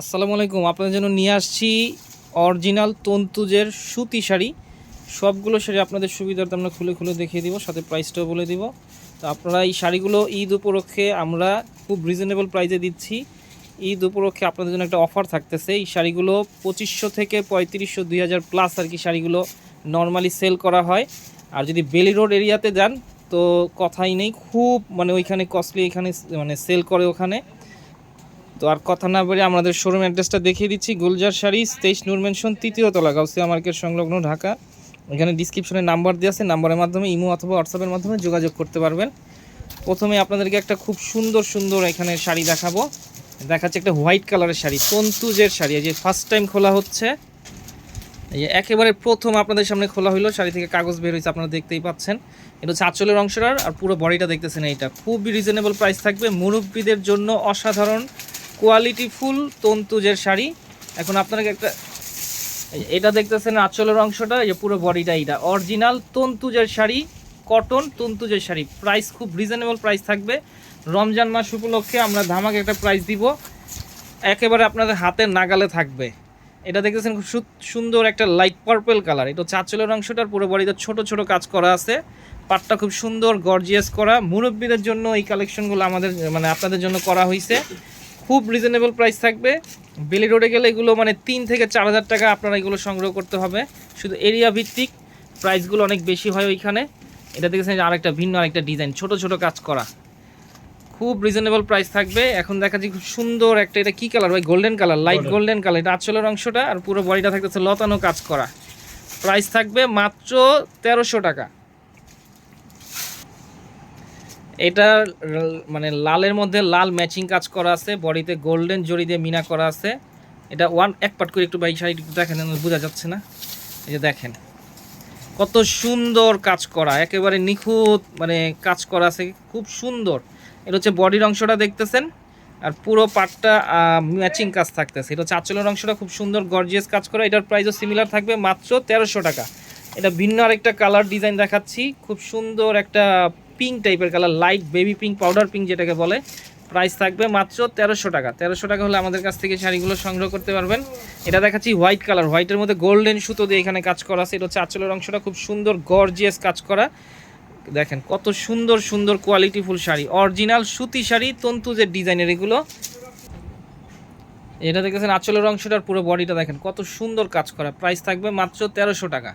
আসসালামু আলাইকুম। আপনাদের জন্য নিয়ে আসছি অরিজিনাল তন্তুজের সুতি শাড়ি। সবগুলো শাড়ি আপনাদের সুবিধার্থে আমরা খুলে খুলে দেখিয়ে দিব, সাথে প্রাইসটাও বলে দিব। তো আপনারা এই শাড়িগুলো ঈদ উপলক্ষে আমরা খুব রিজনেবল প্রাইসে দিচ্ছি। ঈদ উপলক্ষে আপনাদের জন্য একটা অফার থাকতেছে। এই শাড়িগুলো পঁচিশশো থেকে পঁয়ত্রিশশো, দুই হাজার প্লাস আর কি শাড়িগুলো নর্মালি সেল করা হয়। আর যদি বেলি রোড এরিয়াতে যান, তো কথাই নেই, খুব মানে ওইখানে কস্টলি এখানে মানে সেল করে ওখানে। তো আর কথা না বলে আমাদের শোরুম অ্যাড্রেসটা দেখিয়ে দিচ্ছি। গুলজার শাড়ি, তেইশ নূর মেনশন তৃতীয় তলা, গাউসিয়া মার্কেট সংলগ্ন ঢাকা। এখানে ডিসক্রিপশনে নাম্বার দেওয়া আছে নাম্বারের মাধ্যমে ইমো অথবা হোয়াটসঅ্যাপের মাধ্যমে যোগাযোগ করতে পারবেন। প্রথমে আপনাদেরকে একটা খুব সুন্দর সুন্দর এখানে শাড়ি দেখাবো। দেখাচ্ছে একটা হোয়াইট কালারের শাড়ি, তন্তুজের শাড়ি। যে ফার্স্ট টাইম খোলা হচ্ছে। এই একেবারে প্রথম আপনাদের সামনে খোলা হলো শাড়ি থেকে কাগজ বের হয়েছে আপনারা দেখতেই পাচ্ছেন। এটা হচ্ছে আঁচলের অংশটার আর পুরো বডিটা দেখতেছেন এইটা। খুবই রিজনেবল প্রাইস থাকবে। মুরব্বীদের জন্য অসাধারণ কোয়ালিটি ফুল তন্তুজের শাড়ি। এখন আপনাকে একটা এটা দেখতেছেন আঁচলের অংশটা, এই পুরো বডিটা এইটা। অরিজিনাল তন্তুজের শাড়ি, কটন তন্তুজের শাড়ি। প্রাইস খুব রিজনেবল প্রাইস থাকবে। রমজান মাস উপলক্ষে আমরা ধামাকে একটা প্রাইস দিব। একেবারে আপনাদের হাতের নাগালে থাকবে। এটা দেখতেছেন খুব সুন্দর একটা লাইট পার্পল কালার এটা হচ্ছে আঁচলের অংশটার, পুরো বডিতে ছোট ছোট কাজ করা আছে। পাটটা খুব সুন্দর গর্জিয়াস করা। মুরব্বীদের জন্য এই কালেকশনগুলো আমাদের মানে আপনাদের জন্য করা হয়েছে খুব রিজনেবল প্রাইস থাকবে। বেলি রোডে গেলে এগুলো মানে তিন থেকে চার হাজার টাকা আপনারা এগুলো সংগ্রহ করতে হবে। শুধু এরিয়া ভিত্তিক প্রাইসগুলো অনেক বেশি হয় ওইখানে। এটা দেখেছেন যে আরেকটা ভিন্ন আরেকটা ডিজাইন ছোট ছোট কাজ করা। খুব রিজনেবল প্রাইস থাকবে। এখন দেখা যাচ্ছে খুব সুন্দর একটা এটা কী কালার ভাই? Golden colour light golden colour এটা আঁচলের অংশটা আর পুরো বডিটা থাকতেছে লতানো কাজ করা। প্রাইস থাকবে মাত্র তেরোশো টাকা। এটা মানে লালের মধ্যে লাল ম্যাচিং কাজ করা আছে, বডিতে গোল্ডেন জড়ি দিয়ে মিনা করা আছে। এটা ওয়ান এক পাট করে একটু বাই একটু দেখেন বোঝা যাচ্ছে না। এই যে দেখেন, কত সুন্দর কাজ করা, একেবারে নিখুঁত মানে কাজ করা আছে, খুব সুন্দর। এটা হচ্ছে বডির অংশটা দেখতেছেন, আর পুরো পাটটা ম্যাচিং কাজ থাকতেছে। এটা হচ্ছে আঁচলের অংশটা, খুব সুন্দর গর্জিয়াস কাজ করা। এটার প্রাইসও সিমিলার থাকবে, মাত্র তেরোশো টাকা। এটা ভিন্ন আরেকটা কালার ডিজাইন দেখাচ্ছি, খুব সুন্দর একটা পিঙ্ক টাইপের colour light baby pink powder pink যেটাকে বলে প্রাইস থাকবে মাত্র তেরোশো টাকা। তেরোশো টাকা হলে আমাদের কাছ থেকে শাড়িগুলো সংগ্রহ করতে পারবেন। এটা দেখাচ্ছি হোয়াইট কালার হোয়াইটের মধ্যে গোল্ডেন সুতো দিয়ে এখানে কাজ করা আছে। এটা হচ্ছে আঁচলের অংশটা, খুব সুন্দর গর্জিয়াস কাজ করা। দেখেন কত সুন্দর সুন্দর কোয়ালিটিফুল শাড়ি। অরিজিনাল সুতি শাড়ি, তন্তুজের ডিজাইনের এগুলো। এটা দেখেছেন আঁচলের অংশটার পুরো বডিটা দেখেন কত সুন্দর কাজ করা। প্রাইস থাকবে মাত্র তেরোশো টাকা।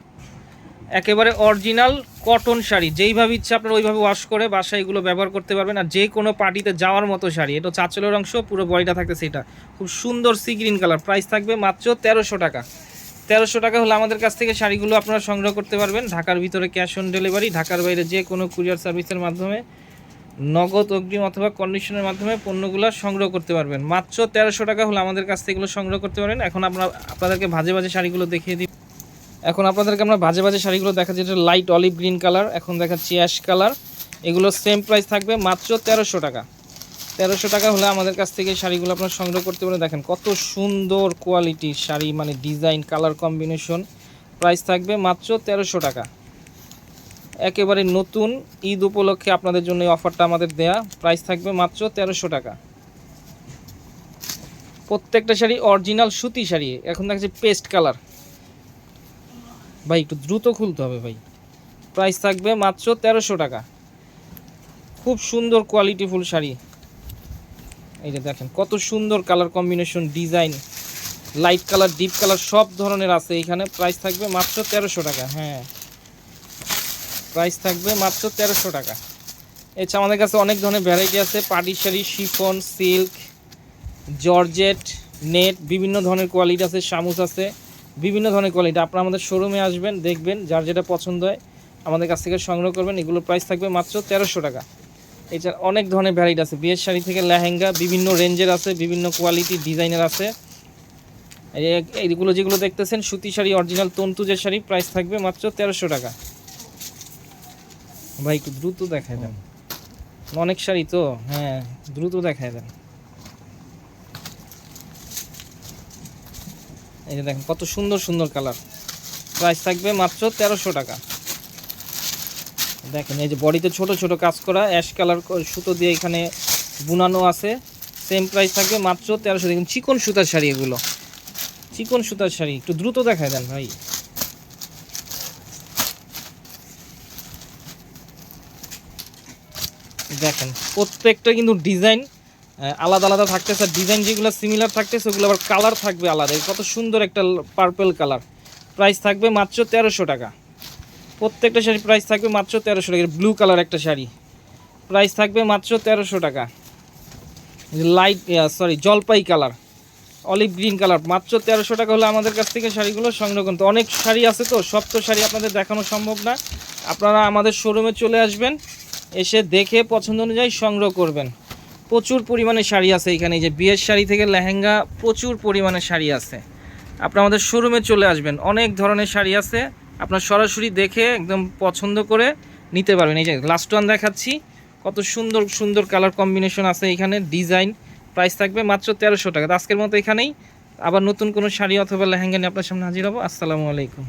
একেবারে অরিজিনাল কটন শাড়ি। যেইভাবে ইচ্ছা আপনারা ওইভাবে ওয়াশ করে বাসায় এগুলো ব্যবহার করতে পারবেন। আর যে কোনো পার্টিতে যাওয়ার মতো শাড়ি, এটা হচ্ছে আঁচলের অংশ, পুরো বডিটা থাকতেছে এটা খুব সুন্দর সি গ্রিন কালার প্রাইস থাকবে মাত্র তেরোশো টাকা। তেরোশো টাকা হলে আমাদের কাছ থেকে শাড়িগুলো আপনারা সংগ্রহ করতে পারবেন। ঢাকার ভিতরে ক্যাশ অন ডেলিভারি ঢাকার বাইরে যে কোনো কুরিয়ার সার্ভিসের মাধ্যমে, নগদ অগ্রিম অথবা কন্ডিশনের মাধ্যমে পণ্যগুলো সংগ্রহ করতে পারবেন। মাত্র তেরোশো টাকা হলে আমাদের কাছ থেকে এগুলো সংগ্রহ করতে পারেন। এখন আপনারা আপনাদেরকে ভাজে ভাজে শাড়িগুলো দেখিয়ে দিই। এখন আপনাদেরকে আমরা ভাজে ভাজে শাড়িগুলো দেখাচ্ছি। যেটা লাইট অলিভ গ্রিন কালার এখন দেখাচ্ছি অ্যাশ কালার এগুলো সেম প্রাইস থাকবে মাত্র তেরোশো টাকা। তেরোশো টাকা হলে আমাদের কাছ থেকে শাড়িগুলো আপনারা সংগ্রহ করতে পারেন। দেখেন কত সুন্দর কোয়ালিটির শাড়ি মানে ডিজাইন কালার কম্বিনেশন প্রাইস থাকবে মাত্র তেরোশো টাকা। একেবারে নতুন ঈদ উপলক্ষে আপনাদের জন্য এই অফারটা আমাদের দেয়া। প্রাইস থাকবে মাত্র তেরোশো টাকা। প্রত্যেকটা শাড়ি অরিজিনাল সুতি শাড়ি। এখন দেখছি পেস্ট কালার ভাই, একটু দ্রুত খুলতে হবে ভাই। প্রাইস থাকবে মাত্র তেরোশো টাকা। খুব সুন্দর কোয়ালিটিফুল শাড়ি। এই যে দেখেন, কত সুন্দর colour combination design light colour deep colour সব ধরনের আছে এখানে। প্রাইস থাকবে মাত্র তেরোশো টাকা হ্যাঁ। প্রাইস থাকবে মাত্র তেরোশো টাকা। এছাড়া আমাদের কাছে অনেক ধরনের ভ্যারাইটি আছে। পাটি sari, chiffon silk georgette net বিভিন্ন ধরনের কোয়ালিটি আছে শামুস আছে। বিভিন্ন ধরনের কোয়ালিটি আপনারা আমাদের শোরুমে আসবেন, দেখবেন, যার যেটা পছন্দ হয়, আমাদের কাছ থেকে সংগ্রহ করবেন। এগুলোর প্রাইস থাকবে মাত্র তেরোশো টাকা। এছাড়া অনেক ধরনের ভ্যারাইটি আছে। বিয়ের শাড়ি থেকে লেহেঙ্গা, বিভিন্ন রেঞ্জের আছে, বিভিন্ন কোয়ালিটি ডিজাইনের আছে। এই এইগুলো যেগুলো দেখতেছেন, সুতি শাড়ি অরিজিনাল তন্তুজের শাড়ি প্রাইস থাকবে মাত্র তেরোশো টাকা। ভাই, একটু দ্রুত দেখায় দেন। অনেক শাড়ি তো হ্যাঁ দ্রুত দেখায় দেন। এই যে দেখেন, কত সুন্দর সুন্দর কালার। প্রাইস থাকবে মাত্র তেরোশো টাকা। দেখেন, এই যে বডিতে ছোট ছোট কাজ করা অ্যাশ কালার সুতো দিয়ে এখানে বুনানো আছে। সেম প্রাইস থাকবে মাত্র তেরোশো। দেখুন, চিকন সুতার শাড়ি এগুলো। চিকন সুতার শাড়ি, একটু দ্রুত দেখায় দেন ভাই। দেখেন, প্রত্যেকটা কিন্তু ডিজাইন আলাদা আলাদা থাকতেছে ডিজাইন যেগুলো সিমিলার থাকতেছে, ওগুলো আবার কালার থাকবে আলাদা। কত সুন্দর একটা পার্পল কালার প্রাইস থাকবে মাত্র তেরোশো টাকা। প্রত্যেকটা শাড়ি প্রাইস থাকবে মাত্র তেরোশো টাকা। ব্লু কালার একটা শাড়ি। প্রাইস থাকবে মাত্র তেরোশো টাকা। লাইট সরি জলপাই কালার অলিভ গ্রিন কালার মাত্র তেরোশো টাকা হলে আমাদের কাছ থেকে শাড়িগুলো সংগ্রহ করতে অনেক শাড়ি আছে তো, সব তো শাড়ি আপনাদের দেখানো সম্ভব না। আপনারা আমাদের শোরুমে চলে আসবেন, এসে দেখে পছন্দ অনুযায়ী সংগ্রহ করবেন। প্রচুর পরিমাণে শাড়ি আছে এখানে। যে বিয়ের শাড়ি থেকে লেহেঙ্গা প্রচুর পরিমাণে শাড়ি আছে। আপনারা আমাদের শোরুমে চলে আসবেন। অনেক ধরনের শাড়ি আছে। আপনার সরাসরি দেখে একদম পছন্দ করে নিতে পারবেন। এই যে লাস্ট ওয়ান দেখাচ্ছি। কত সুন্দর সুন্দর কালার কম্বিনেশন আছে এখানে। ডিজাইন প্রাইস থাকবে মাত্র তেরোশো টাকা। আজকের মতো এখানেই। আবার নতুন কোনো শাড়ি অথবা লেহেঙ্গা নিয়ে আপনার সামনে হাজির হব। আসসালামু আলাইকুম।